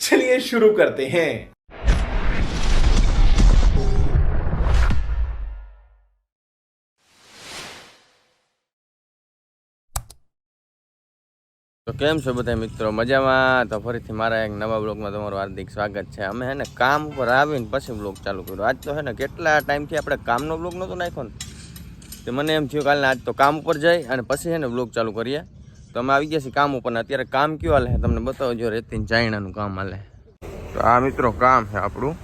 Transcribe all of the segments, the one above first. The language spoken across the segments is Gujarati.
चलिए शुरू करते हैं તો કેમ છો બધા મિત્રો મજામાં તો ફરીથી મારા એક નવા બ્લોગમાં તમારું હાર્દિક સ્વાગત છે અમે હે ને કામ ઉપર આવીને પછી બ્લોગ ચાલુ કર્યો આજ તો હે ને કેટલા ટાઈમથી આપણે કામનો બ્લોગ નહોતો નાખ્યો ને તે મને એમ થયું કાલે આજ તો કામ ઉપર જઈ અને પછી હે ને બ્લોગ ચાલુ કરીએ તો અમે આવી ગયા છીએ કામ ઉપર અત્યારે કામ કયું હાલે તમને તમને બતાવજો રેતી ચાઇણાનું કામ હાલે તો આ મિત્રો કામ છે આપણું.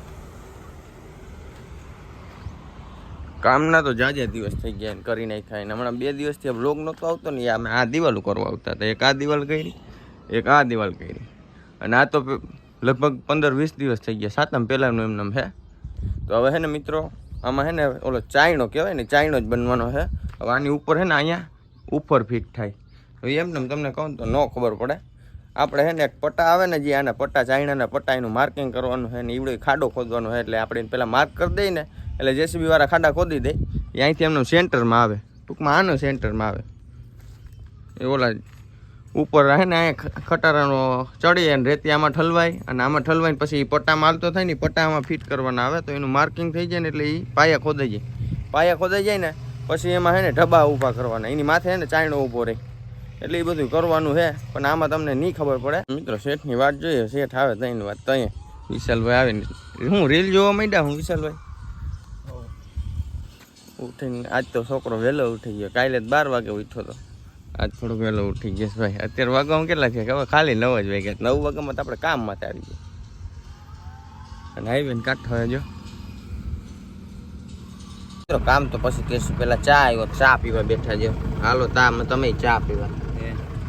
કામના તો જાજા દિવસ થઈ ગયા કરી નાખ્યા હમણાં બે દિવસથી બ્લોગ નહોતો આવતો ને અમે આ દિવાલ કરવા આવતા હતા. એક આ દિવાલ કરી, એક આ દિવાલ કરી. અને આ તો લગભગ પંદર વીસ દિવસ થઈ ગયા. સાતમ પહેલાંનું એમનેમ છે. તો હવે હે ને મિત્રો, આમાં હે ને ઓલો ચાયણો કહેવાય ને, ચાયણો જ બનવાનો છે. હવે આની ઉપર છે ને અહીંયા ઉપર ફિટ થાય. એમને તમને કહું તો ન ખબર પડે. આપણે હે ને એક પટ્ટા આવે ને જે આના પટ્ટા ચાઇનાના પટ્ટા એનું માર્કિંગ કરવાનું છે ને ઈવડે ખાડો ખોદવાનો છે એટલે આપણે પહેલાં માર્ક કરી દઈએ ને એટલે જેસીબી વાળા ખાડા ખોદી દે. એ અહીંથી એમનું સેન્ટરમાં આવે. ટૂંકમાં આનું સેન્ટરમાં આવે. એ ઓલા ઉપર હે ને અહીંયા ખટારાનો ચડી અને રેતી આમાં ઠલવાય અને આમાં ઠલવાઈને પછી એ પટ્ટામાં હાલતો થાય ને પટ્ટામાં ફિટ કરવાના આવે તો એનું માર્કિંગ થઈ જાય ને એટલે એ પાયા ખોદાઈ જાય. પાયા ખોદાઈ જાય ને પછી એમાં હે ને ઢબા ઊભા કરવાના. એની માથે હે ને ચાયણો ઊભો રહે. એટલે એ બધું કરવાનું છે. પણ આમાં તમને નહીં ખબર પડે. મિત્રો, શેઠની વાત જોઈએ. શેઠ આવે ત્યાંની વાત તઈ વિશાલભાઈ આવે હું રીલ જોવા માંડ્યા હું વિશાલભાઈ? ઉઠીને આજ તો છોકરો વહેલો ઉઠી ગયો. કાલે જ બાર વાગે ઉઠ્યો તો. આજ થોડુંક વહેલો ઉઠી ગયો ભાઈ. અત્યારે વાગવામાં કેટલા છે હવે ખાલી નવ જ વાગ્યા. નવ વાગ્યામાં તો આપણે કામ માટે આવી ગયા. અને ને કાંઠો જો. કામ તો પછી કહેશું. પેલા ચા આવ્યો ચા પીવા બેઠા જેવો હાલો તા તમે ચા પીવા.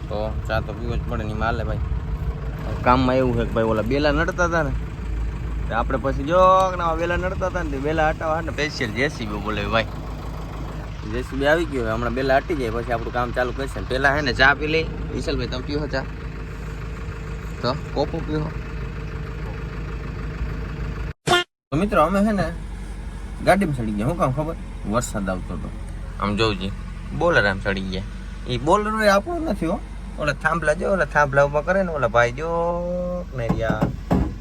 તો ચા તો પીવો જ પડે નહીં માલે ભાઈ. કામમાં એવું છે કે ભાઈ ઓલા બેલા નડતા હતા ને. આપણે પછી જો ના વેલા નડતા હતા ને તે વેલા હટાવવા ને સ્પેશિયલ જેસીબી બોલે ભાઈ. જેસીબી આવી ગયો, હમણાં બેલા હટી જાય, પછી આપણું કામ ચાલુ કરશે ને. પહેલાં હે ને ચા પી લઈ વિશાલભાઈ તમે પીવો ચા. તો કોપો પીવો તો મિત્રો અમે છે ને ગાડીમાં ચડી ગયા, શું કામ ખબર? વરસાદ આવતો હતો. આમ જોઉં બોલર આમ ચડી ગયા. એ બોલર આપણું નથી હો. ઓલા થાંભલા જો, ઓલા થાંભલા ઉપર કરે ને, ઓલા ભાઈ જો ને યાર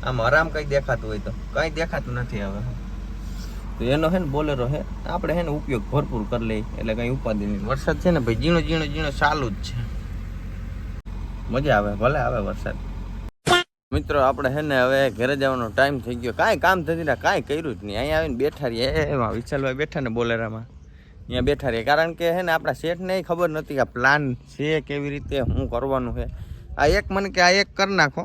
આમ આરામ કઈ દેખાતું હોય તો. કઈ દેખાતું નથી હવે. તો એનો હે ને બોલેરો હે, આપણે હે ને ઉપયોગ ભરપૂર કરી લઈએ, એટલે કઈ ઉપાધિ નહીં. વરસાદ છે ને ભાઈ, ઝીણો ઝીણો ઝીણો ચાલુ જ છે. મજા આવે, ભલે આવે વરસાદ. મિત્રો, આપણે હે ને હવે ઘરે જવાનો ટાઈમ થઈ ગયો. કાંઈ કામ થતી ના કાંઈ કર્યું જ નહીં. અહીંયા આવીને બેઠા રહીએ એમાં વિશાલભાઈ બેઠા ને બોલેરામાં. અહીંયા બેઠા રહીએ કારણ કે હે ને આપણા શેઠને ખબર નથી આ પ્લાન છે, કેવી રીતે, શું કરવાનું છે. આ એક મને કે આ એક કરી નાખો.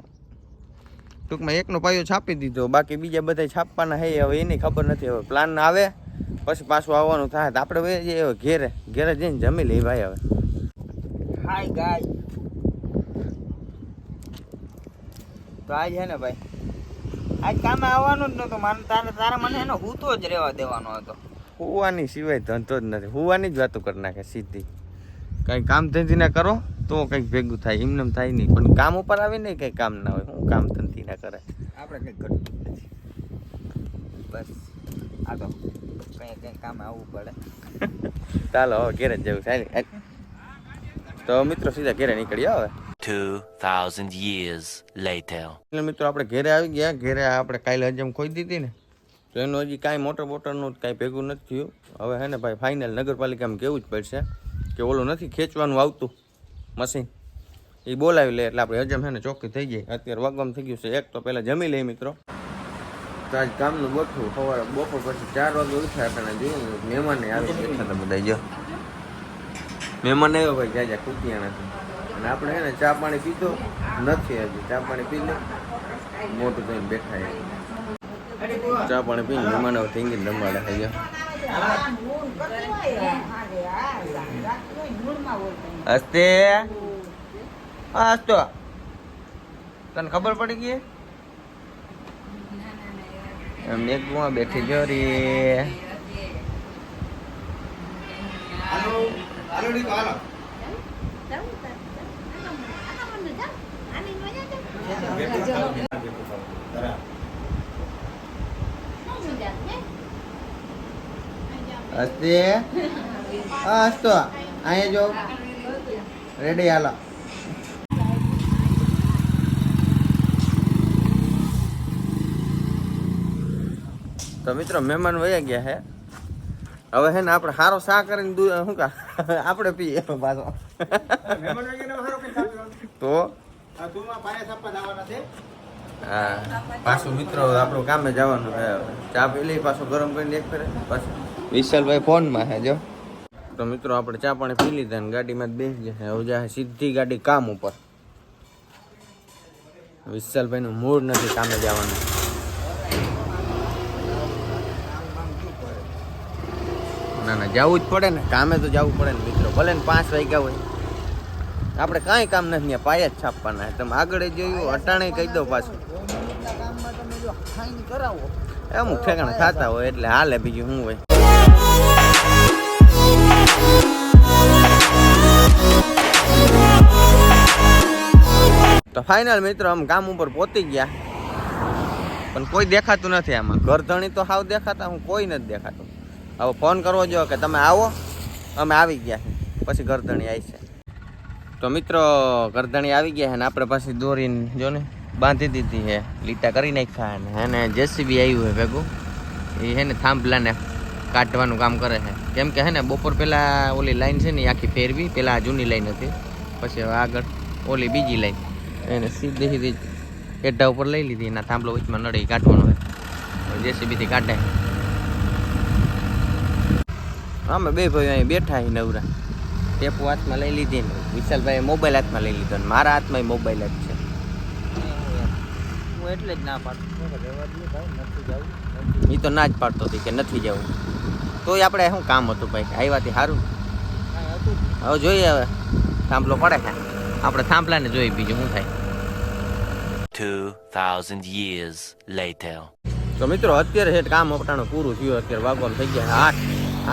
ટૂંકમાં એકનો પાયો છાપી દીધો. બાકી બીજા બધા છાપવાના હે હવે એની ખબર નથી. હવે પ્લાન આવે, પછી પાછું આવવાનું થાય. તો આપણે જઈએ હવે ઘેરે ઘેરે જઈને જમી લઈએ ભાઈ હવે. હાય ગાય તો આજ હે ને ભાઈ? આજ કામે આવવાનું જ નહોતું. મારે તારે તારે મને એનો હૂતો જ રહેવા દેવાનો હતો. હુવાની સિવાય ધંધો જ નથી. હુવાની જ વાતો કરી નાખે સીધી. કંઈ કામ ધંધી ના કરો તો કંઈક ભેગું થાય. એમને થાય નહીં. પણ કામ ઉપર આવે ને કંઈ કામ ના હોય. હું કામ ધંધી ના કરે? આપણે કંઈ ઘટતું નથી. બસ. આ તો કંઈ કંઈ કામ આવવું પડે. ચાલો હવે ઘેરે જવું થાય તો મિત્રો સીધા ઘેરે નીકળ્યા હવે. 2,000 years later. એટલે મિત્રો આપણે ઘેરે આવી ગયા. ઘેરે આપણે કાલે હજમ ખોઈ દીધી ને. તો એનું હજી કાંઈ મોટર બોટરનું કાંઈ ભેગું નથી થયું. હવે હે ને ભાઈ ફાઇનલ નગરપાલિકામાં કેવું જ પડશે કે ઓલું નથી ખેંચવાનું આવતું મશીન. એ બોલાવી લે એટલે આપણે હજમ હે ને ચોખ્ખી થઈ જાય. અત્યારે વગમ થઈ ગયું છે એક, તો પહેલાં જમી લઈએ મિત્રો. તો આજ કામનું ગોઠવું. સવારે બપોર પછી ચાર વાગે ઉઠ્યા આપણે જોયું મહેમાને આવી બેઠા હતા બધા, જો. મહેમાન આવ્યો ભાઈ ખૂટ્યા નથી અને આપણે હે ને ચા પાણી પીધો. નથી હજી, ચા પાણી પી મોટું થઈને બેઠા ચા પાણી પીને મહેમાન થઈ ગઈ રમાડે થઈ ગયા હસ્તે? હા તને ખબર પડી ગઈ? એમ એક બેઠી જો રે. હસતી હા હસતો અહીંયા જો. રેડી હાલો. તો મિત્રો મહેમાન વયા ગયા હે. હવે હે ને આપણે સારો શા કરીને દૂધ શું કા? આપણે પીએ પાછો. તો? હા. પાછું મિત્રો આપણું કામે જવાનું છે. ચા પી લઈ પાછું ગરમ કરીને એક ફેરે. પાછું. વિશાલભાઈ ફોનમાં હે જો. તો મિત્રો આપણે ચા પાણી પી લીધા ને ગાડીમાં જ બેસી જશે હવે જાય સીધી ગાડી કામ ઉપર. વિશાલભાઈનું મૂડ નથી કામે જવાનું. ના ના જવું જ પડે ને. કામે તો જવું પડે ને મિત્રો. ભલે ને પાંચ વાગ્યા હોય. આપણે કાંઈ કામ નથી ત્યાં પાયા જ છાપવાના. તમે આગળ જોયું અટાણે કહી દો પાછું. એમ તમે જો ખાઈને કરાવો. અમુક ઠેકાણે ખાતા હોય એટલે હાલે બીજું શું હોય? તો ફાઇનલ મિત્રો આમ કામ ઉપર પહોંચી ગયા. પણ કોઈ દેખાતું નથી આમાં. ઘરધણી તો હાવ દેખાતા, હું કોઈ નથી દેખાતું. હવે ફોન કરવો જોઈએ કે તમે આવો, અમે આવી ગયા પછી ઘરધણી આવી છે. તો મિત્રો ઘરધણી આવી ગયા છે ને આપણે પાછી દોરીને, જો ને, બાંધી દીધી છે. લીટા કરી નાખ્યા ને એને જેસીબી આવ્યું છે ભેગું. એ હે ને, થાંભલાને કાઢવાનું કામ કરે છે. કેમ કે હે ને, બપોર પહેલાં ઓલી લાઈન છે ને આખી ફેરવી પહેલાં જૂની લાઈન હતી. પછી હવે આગળ ઓલી બીજી લાઈન એને સીધી સીધી હેઠા ઉપર લઈ લીધી, એના થાંભલો વચમાં નડી કાઢવાનો હોય જેસીબીથી કાઢે. અમે બે ભાઈ અહીં બેઠા નવરા. ટેપો હાથમાં લઈ લીધી ને વિશાલભાઈ મોબાઈલ હાથમાં લઈ લીધો ને મારા હાથમાં મોબાઈલ જ છે. હું એટલે જ ના પાડતો. રહેવા દે ભાઈ નથી જવું એ તો ના જ પાડતો હતી કે નથી જવું તોય આપણે શું કામ હતું ભાઈ? આવ્યાથી સારું હવે જોઈએ હવે. થાંભલો પડે છે. આપણે થાંભલાને જોઈએ બીજું શું થાય. 2,000 years later. તો મિત્રો અત્યારે હેઠ કામ અપટાણું પૂરું થયું. અત્યારે વાગવાનું થઈ ગયા આઠ.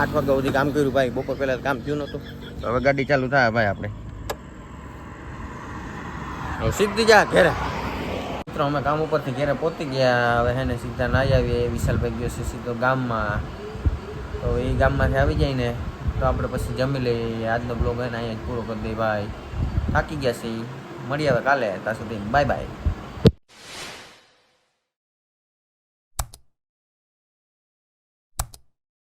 આઠ વાગ્યા સુધી કામ કર્યું ભાઈ. બપોર પહેલાં કામ થયું નહોતું. હવે ગાડી ચાલુ થાય ભાઈ આપણે. હવે સીધી જા ઘેરે. મિત્રો, અમે કામ ઉપરથી ઘેરે પહોંચી ગયા. હવે હે ને સીધા ના આવીએ. વિશાલભાઈ ગયો છે સીધો ગામમાં. તો એ ગામમાંથી આવી જાય ને, તો આપણે પછી જમી લઈએ. આજનો બ્લોગ હે ને અહીંયા જ પૂરો કરી દઈએ. ભાઈ થાકી ગયા છે. મળીએ હવે કાલે. ત્યાં સુધી. Bye bye.